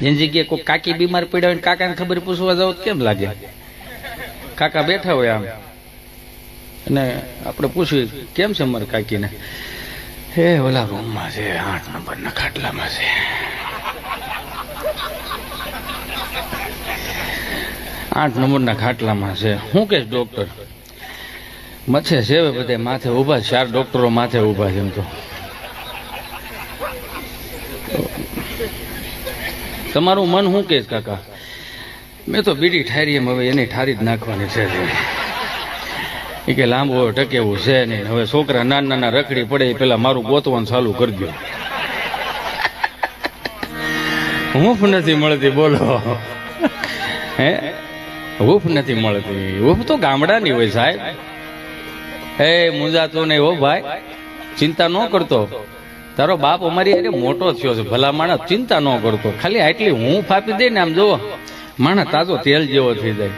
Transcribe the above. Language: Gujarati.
જેની જગ્યાએ કોઈ કાકી બીમાર પડ્યા હોય કાકાને ખબર પૂછવા જાવ કેમ લાગે? કાકા બેઠા હોય આમ. અને આપણે પૂછ્યું, કેમ છે મારા કાકીને? હે, ઓલા રૂમમાં છે, આઠ નંબરના ખાટલામાં છે. આઠ નંબરના ખાટલામાં છે. શું કે ડોક્ટર મચ્છે છે બધે માથે ઊભા. ચાર ડોક્ટરો માથે ઊભા છે એમ તો. તમારું મન શું કે કાકા? મેં તો બીડી ઠારી, એમ હવે એની ઠારી જ નાખવાની છે એ કે લાંબો ટકેવું છે નહીં. હવે છોકરા નાના નાના રખડી પડે એ પેલા મારું ગોતવાનું ચાલુ કરજો. હૂંફ નથી મળતી, બોલો. હે? હૂંફ નથી મળતી. હૂફ તો ગામડાની હોય સાહેબ. હે મુંજાતો નહીં હો ભાઈ. ચિંતા ન કરતો. તારો બાપ અમારી અરે મોટો થયો છે. ભલા માણસ ચિંતા ન કરતો. ખાલી આટલી હું ફાપી દે ને આમ જોવો માણસ તાજો તેલ જેવો થઈ જાય.